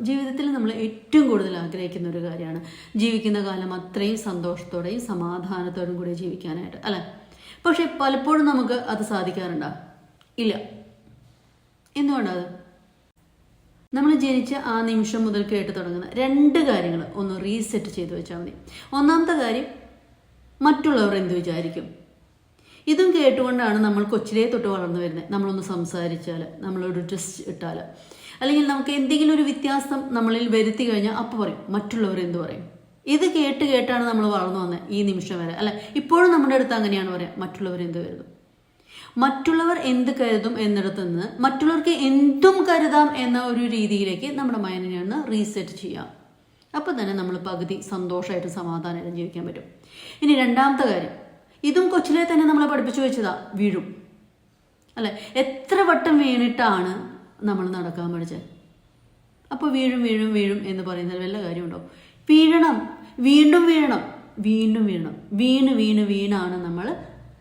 ജീവിതത്തിൽ നമ്മൾ ഏറ്റവും കൂടുതൽ ആഗ്രഹിക്കുന്ന ഒരു കാര്യമാണ് ജീവിക്കുന്ന കാലം അത്രയും സന്തോഷത്തോടെയും സമാധാനത്തോടും കൂടി ജീവിക്കാനായിട്ട് അല്ലേ? പക്ഷെ പലപ്പോഴും നമുക്ക് അത് സാധിക്കാറുണ്ടോ? ഇല്ല. എന്തുകൊണ്ടത്? നമ്മൾ ജനിച്ച ആ നിമിഷം മുതൽ കേട്ട് തുടങ്ങുന്ന രണ്ട് കാര്യങ്ങൾ ഒന്ന് റീസെറ്റ് ചെയ്തു വെച്ചാൽ മതി. ഒന്നാമത്തെ കാര്യം മറ്റുള്ളവർ എന്ത് വിചാരിക്കും? ഇതും കേട്ടുകൊണ്ടാണ് നമ്മൾ കൊച്ചിലേ തൊട്ട് വളർന്നു വരുന്നത്. നമ്മളൊന്ന് സംസാരിച്ചാൽ നമ്മളൊരു ഡ്രസ് ഇട്ടാൽ അല്ലെങ്കിൽ നമുക്ക് എന്തെങ്കിലും ഒരു വ്യത്യാസം നമ്മളിൽ വരുത്തി കഴിഞ്ഞാൽ അപ്പോൾ പറയും മറ്റുള്ളവർ എന്ത് പറയും? ഇത് കേട്ട് കേട്ടാണ് നമ്മൾ വളർന്നു വന്നത് ഈ നിമിഷം വരെ. അല്ല ഇപ്പോഴും നമ്മുടെ അടുത്ത് അങ്ങനെയാണ് പറയാം മറ്റുള്ളവർ എന്ത് കരുതും? മറ്റുള്ളവർ എന്ത് കരുതും എന്നിടത്ത് നിന്ന് മറ്റുള്ളവർക്ക് എന്തും കരുതാം എന്ന ഒരു രീതിയിലേക്ക് നമ്മുടെ മൈൻഡിനെ ഒന്ന് റീസെറ്റ് ചെയ്യാം. അപ്പോൾ തന്നെ നമ്മൾ പകുതി സന്തോഷമായിട്ട് സമാധാനമായിട്ട് ജീവിക്കാൻ പറ്റും. ഇനി രണ്ടാമത്തെ കാര്യം ഇതും കൊച്ചിലെ തന്നെ നമ്മളെ പഠിപ്പിച്ചു വെച്ചതാ വീഴും. അല്ലെ എത്ര വട്ടം വീണിട്ടാണ് നമ്മൾ നടക്കാൻ പഠിച്ചാൽ അപ്പോൾ വീഴും വീഴും വീഴും എന്ന് പറയുന്നതിൽ വല്ല കാര്യമുണ്ടോ? വീഴണം. വീണ്ടും വീഴണം. വീണ്ടും വീഴണം. വീണ് വീണ് വീണാണ് നമ്മൾ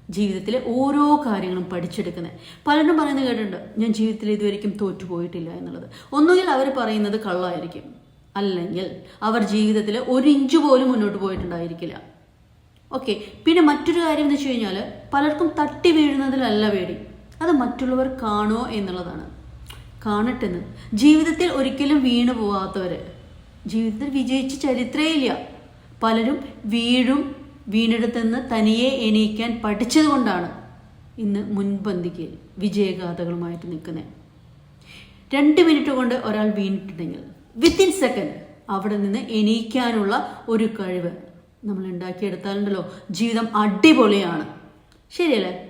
ജീവിതത്തിലെ ഓരോ കാര്യങ്ങളും പഠിച്ചെടുക്കുന്നത്. പലരും പറയുന്നത് കേട്ടിട്ടുണ്ട് ഞാൻ ജീവിതത്തിൽ ഇതുവരെയും തോറ്റുപോയിട്ടില്ല എന്നുള്ളത്. ഒന്നുകിൽ അവർ പറയുന്നത് കള്ളായിരിക്കും. അല്ലെങ്കിൽ അവർ ജീവിതത്തിൽ ഒരു ഇഞ്ച് പോലും മുന്നോട്ട് പോയിട്ടുണ്ടായിരിക്കില്ല. ഓക്കെ. പിന്നെ മറ്റൊരു കാര്യം എന്ന് വെച്ച് കഴിഞ്ഞാൽ പലർക്കും തട്ടി വീഴുന്നതിലല്ല പേടി. അത് മറ്റുള്ളവർ കാണുമോ എന്നുള്ളതാണ്. കാണട്ടെന്ന്. ജീവിതത്തിൽ ഒരിക്കലും വീണു പോവാത്തവർ ജീവിതത്തിൽ വിജയിച്ച ചരിത്രേ ഇല്ല പലരും വീഴും വീണെടുത്തെന്ന് തനിയെ എണീക്കാൻ പഠിച്ചതുകൊണ്ടാണ് ഇന്ന് മുൻപന്തിക്ക് വിജയഗാഥകളുമായിട്ട് നിൽക്കുന്നത് രണ്ട് മിനിറ്റ് കൊണ്ട് ഒരാൾ വീണിട്ടുണ്ടെങ്കിൽ വിത്തിൻ സെക്കൻഡ് അവിടെ നിന്ന് എണീക്കാനുള്ള ഒരു കഴിവ് നമ്മൾ ഉണ്ടാക്കിയെടുത്താലുണ്ടല്ലോ. ജീവിതം അടിപൊളിയാണ്. ശരിയല്ലേ?